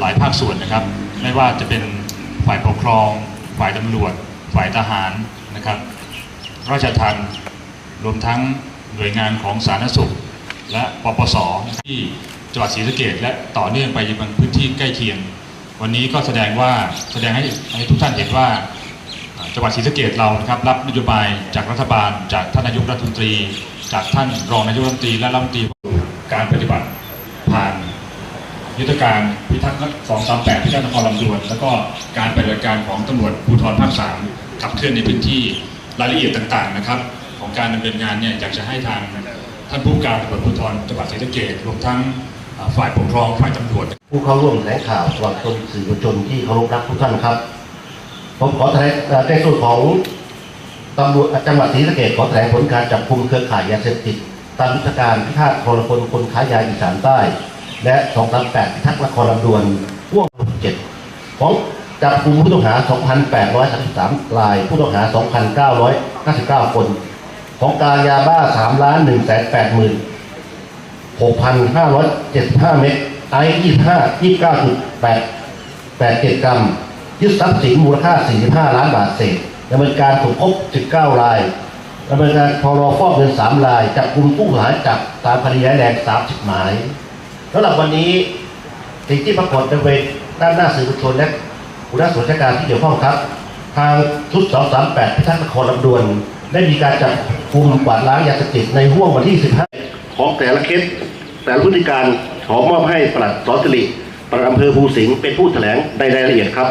หลายภาคส่วนนะครับ ไม่ว่าจะเป็นฝ่ายปกครอง ฝ่ายตำรวจ ฝ่ายทหารนะครับ ราชทัณฑ์รวมทั้งหน่วยงานของสาธารณสุข และปปสที่จังหวัดศรีสะเกดและต่อเนื่องไปยังพื้นที่ใกล้เคียง วันนี้ก็แสดงว่าแสดงให้ให้ทุกท่านเห็นว่าจังหวัดศรีสะเกดเรานะครับรับนโยบายจากรัฐบาล จากท่านนายกรัฐมนตรี จากท่านรองนายกรัฐมนตรีและรัฐมนตรีการปฏิบัติผ่าน ยุทธการพิทักษ์สองสามแปดพิทักษ์นครลำดวน แล้วก็การปฏิบัติการของตำรวจภูธรภาคสามขับเคลื่อนในพื้นที่รายละเอียดต่างๆนะครับ ของการดำเนินงานเนี่ยอยากจะให้ทางท่านผู้การตำรวจภูธรจังหวัดศรีสะเกดรวมทั้งฝ่ายปกครองฝ่ายตำรวจ ผู้เข้าร่วมแถลงข่าวสวัสดีสื่อมวลชนที่เคารพรักทุกท่านครับ ผมขอแถลงในส่วนของตำรวจจังหวัดศรีสะเกษขอแถลงผลการจับกุมเครือข่ายยาเสพติดตามยุทธการพิฆาตพลคนคนค้ายาอีสานใต้ และ238ทักษ์นครลำดวนพ่วง7ของจับกลุ่มผู้ต้องหา 2,833ราย ผู้ต้องหา 2,959คน ของกลารยาบ้า 3 ล้าน 1 8 0 6,575 เมตรไอซ์25 29.8 87 กรัม ยึดทรัพย์สินมูลค่า 45 ล้านบาทเศษดำเนินการถูกพบ 19 รายดำเนินการพรฟอกเงิน 3 ราย จับกลุ่มผู้หาจับตามคดีแรง 30 หมาย สำหรับวันนี้สิ่งที่ปรากฏในเวทด้านหน้าสื่อมวลชนและหัวหน้าส่วนราชการที่เกี่ยวข้องครับ ทางชุด 238พิทักษ์นครลำดวน ได้มีการจับกลุ่มกวาดล้างยาเสพติดในห่วงวันที่ 15 ของแต่ละเคสแต่ละพฤติการขอมอบให้ปลัดสอนสิริปลัดอำเภอภูสิงห์เป็นผู้แถลงในรายละเอียดครับ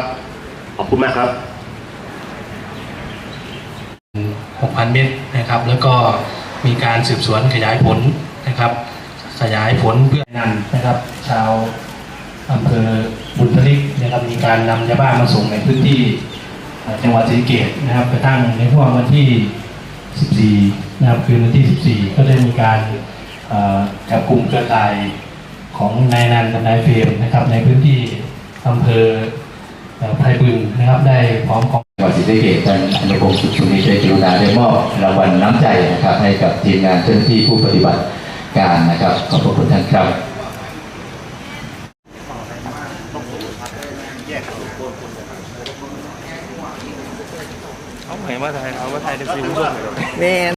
ขอบคุณมากครับ 6,000 เมตรนะครับ แล้วก็มีการสืบสวนขยายผลนะครับ ขยายผลเพื่อนันนะครับ ชาวอำเภอบุญทลิกนะครับมีการนำยาบ้ามาส่งในพื้นที่จังหวัดศรีสะเกษนะครับกระทั่งในห่วงวันที่ 14 นะครับคืนวันที่ 14 ก็ได้มีการจับกลุ่มเครือข่ายของนายนันกับนายเฟรมนะครับ ในพื้นที่อำเภอเอ่อไพบึงนะครับ ได้พร้อมของจังหวัดศรีสะเกษท่านอนุพงศ์สุขุมีชัยกรุณาได้มอบรางวัลน้ำใจนะครับให้กับทีมงานเจ้าหน้าที่ผู้ปฏิบัติ การนะครับ ขอบพระคุณท่านครับเขาเหมยมาไทยเอามาไทยในฟิล์มด้วยแมน